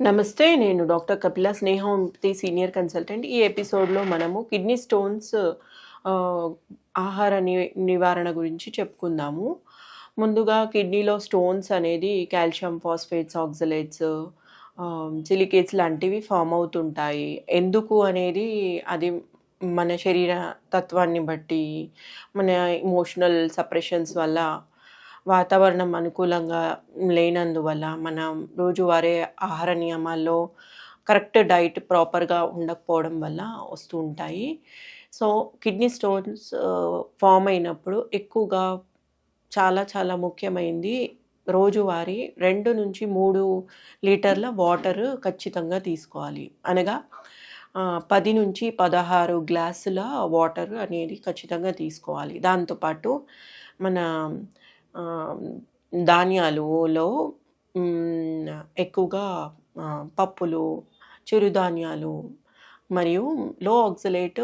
నమస్తే నేను doctor Kapila Snehanthi senior consultant. ఈ ఎపిసోడ్లో మనము కిడ్నీ స్టోన్స్ ఆహార ని నివారణ గురించి చెప్పుకుందాము. ముందుగా కిడ్నీలో స్టోన్స్ అనేది కాల్షియం ఫాస్ఫేట్స్ ఆక్సలేట్స్ సిలికేట్స్ లాంటివి ఫామ్ అవుతుంటాయి. ఎందుకు అనేది అది మన శరీర తత్వాన్ని బట్టి మన ఇమోషనల్ సప్రెషన్స్ వల్ల వాతావరణం అనుకూలంగా లేనందువల్ల మనం రోజువారీ ఆహార నియమాల్లో కరెక్ట్ డైట్ ప్రాపర్గా ఉండకపోవడం వల్ల వస్తూ ఉంటాయి. సో కిడ్నీ స్టోన్స్ ఫామ్ అయినప్పుడు ఎక్కువగా చాలా చాలా ముఖ్యమైనది రోజువారీ రెండు నుంచి మూడు లీటర్ల వాటర్ ఖచ్చితంగా తీసుకోవాలి. అనగా పది నుంచి పదహారు గ్లాసుల వాటర్ అనేది ఖచ్చితంగా తీసుకోవాలి. దాంతోపాటు మన ధాన్యాలులో ఎక్కువగా పప్పులు చిరుధాన్యాలు మరియు లో ఆక్సలేట్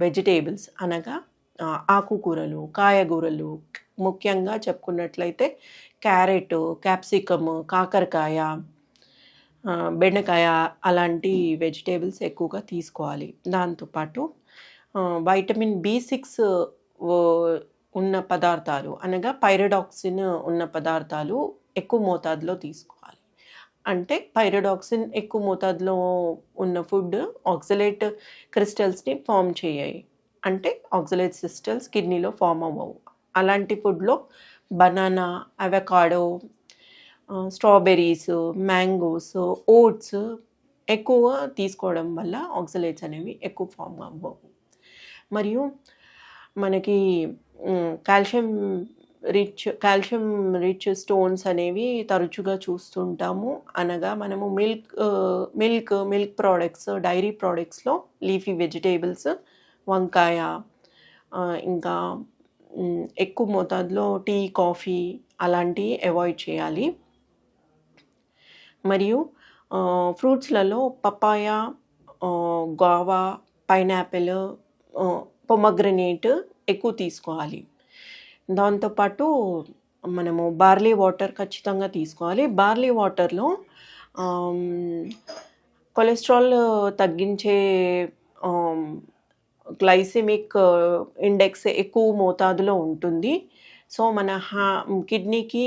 వెజిటేబుల్స్ అనగా ఆకుకూరలు కాయగూరలు ముఖ్యంగా చెప్పుకున్నట్లయితే క్యారెట్ క్యాప్సికమ్ కాకరకాయ బెండకాయ అలాంటి వెజిటేబుల్స్ ఎక్కువగా తీసుకోవాలి. దాంతోపాటు వైటమిన్ బి సిక్స్ ఉన్న పదార్థాలు అనగా పైరడాక్సిన్ ఉన్న పదార్థాలు ఎక్కువ మోతాదులో తీసుకోవాలి. అంటే పైరడాక్సిన్ ఎక్కువ మోతాదులో ఉన్న ఫుడ్ ఆక్సలేట్ క్రిస్టల్స్ని ఫామ్ చేయాయి. అంటే ఆక్సలేట్ క్రిస్టల్స్ కిడ్నీలో ఫామ్ అవ్వవు. అలాంటి ఫుడ్లో banana avocado strawberries mangoes oats ఎక్కువ తీసుకోవడం వల్ల ఆక్సలేట్స్ అనేవి ఎక్కువ ఫామ్ అవ్వవు. మరియు మనకి calcium rich calcium rich stones అనేవి తరచుగా చూస్తుంటాము. అనగా మనము milk milk milk products dairy ప్రోడక్ట్స్లో leafy vegetables వంకాయ ఇంకా ఎక్కువ మోతాదులో టీ కాఫీ అలాంటివి అవాయిడ్ చేయాలి. మరియు ఫ్రూట్స్లలో పపాయ గోవా పైనాపిల్ పొమగ్రనేట్ ఎక్కువ తీసుకోవాలి. దాంతోపాటు మనము బార్లీ వాటర్ ఖచ్చితంగా తీసుకోవాలి. బార్లీ వాటర్లో కొలెస్ట్రాల్ తగ్గించే గ్లైసెమిక్ ఇండెక్స్ ఎక్కువ మోతాదులో ఉంటుంది. సో మన హా కిడ్నీకి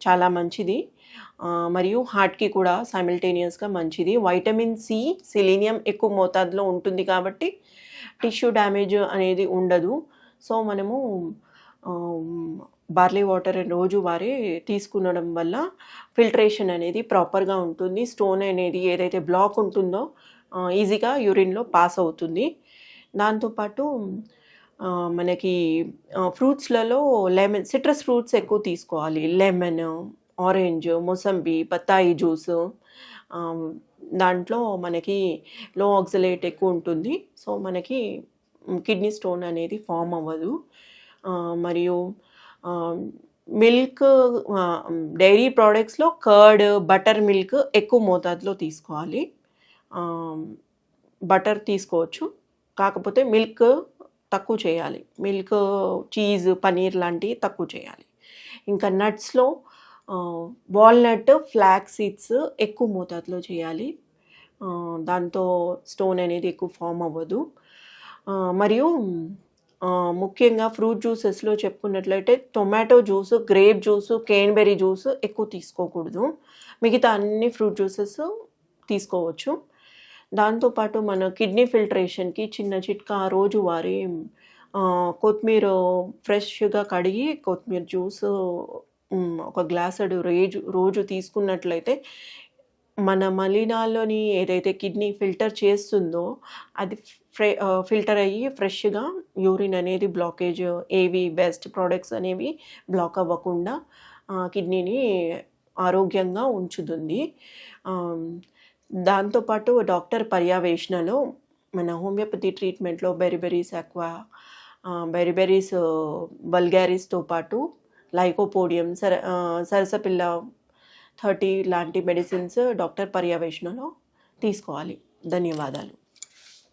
చాలా మంచిది. మరియు హార్ట్కి కూడా సైమిల్టేనియస్గా మంచిది. వైటమిన్ సి సెలీనియం ఎక్కువ మోతాదులో ఉంటుంది కాబట్టి టిష్యూ డ్యామేజ్ అనేది ఉండదు. సో మనము బార్లీ వాటర్ రోజు వారి తీసుకునడం వల్ల ఫిల్టరేషన్ అనేది ప్రాపర్గా ఉంటుంది. స్టోన్ అనేది ఏదైతే బ్లాక్ ఉంటుందో ఈజీగా యూరిన్లో పాస్ అవుతుంది. దాంతోపాటు మనకి ఫ్రూట్స్లలో లెమన్ సిట్రస్ ఫ్రూట్స్ ఎక్కువ తీసుకోవాలి. లెమన్ ఆరెంజ్ మొసంబి బత్తాయి జ్యూస్ దాంట్లో మనకి లో ఆక్సలేట్ ఎక్కువ ఉంటుంది. సో మనకి కిడ్నీ స్టోన్ అనేది ఫామ్ అవ్వదు. మరియు మిల్క్ డైరీ ప్రోడక్ట్స్లో కర్డ్ బటర్ మిల్క్ ఎక్కువ మోతాదులో తీసుకోవాలి. బటర్ తీసుకోవచ్చు. కాకపోతే మిల్క్ తక్కువ చేయాలి. మిల్క్ చీజ్ పనీర్ లాంటివి తక్కువ చేయాలి. ఇంకా నట్స్లో వాల్నట్ ఫ్లాక్ సీడ్స్ ఎక్కువ మోతాదులో చేయాలి. దాంతో స్టోన్ అనేది ఎక్కువ ఫామ్ అవ్వదు. మరియు ముఖ్యంగా ఫ్రూట్ జ్యూసెస్లో చెప్పుకున్నట్లయితే tomato juice grape juice cranberry juice ఎక్కువ తీసుకోకూడదు. మిగతా అన్ని ఫ్రూట్ జ్యూసెస్ తీసుకోవచ్చు. దాంతోపాటు మన కిడ్నీ ఫిల్టరేషన్కి చిన్న చిట్కా రోజువారీ వారి కొత్తిమీర ఫ్రెష్గా కడిగి కొత్తిమీర జ్యూస్ ఒక గ్లాస్ రేజు రోజు తీసుకున్నట్లయితే మన మలినాల్లోని ఏదైతే కిడ్నీ ఫిల్టర్ చేస్తుందో అది ఫ్రె ఫిల్టర్ అయ్యి ఫ్రెష్గా యూరిన్ అనేది బ్లాకేజ్ ఏవి బెస్ట్ ప్రోడక్ట్స్ అనేవి బ్లాక్ అవ్వకుండా కిడ్నీని ఆరోగ్యంగా ఉంచుతుంది. దాంతోపాటు డాక్టర్ పర్యవేక్షణలో మన హోమియోపతి ట్రీట్మెంట్లో బెరిబెరీస్ అక్వా బెరిబెరీస్ బల్గారీస్తో పాటు లైకోపోడియం సర సరసపిల్ల థర్టీ లాంటి మెడిసిన్స్ డాక్టర్ పర్యవేక్షణలో తీసుకోవాలి. ధన్యవాదాలు.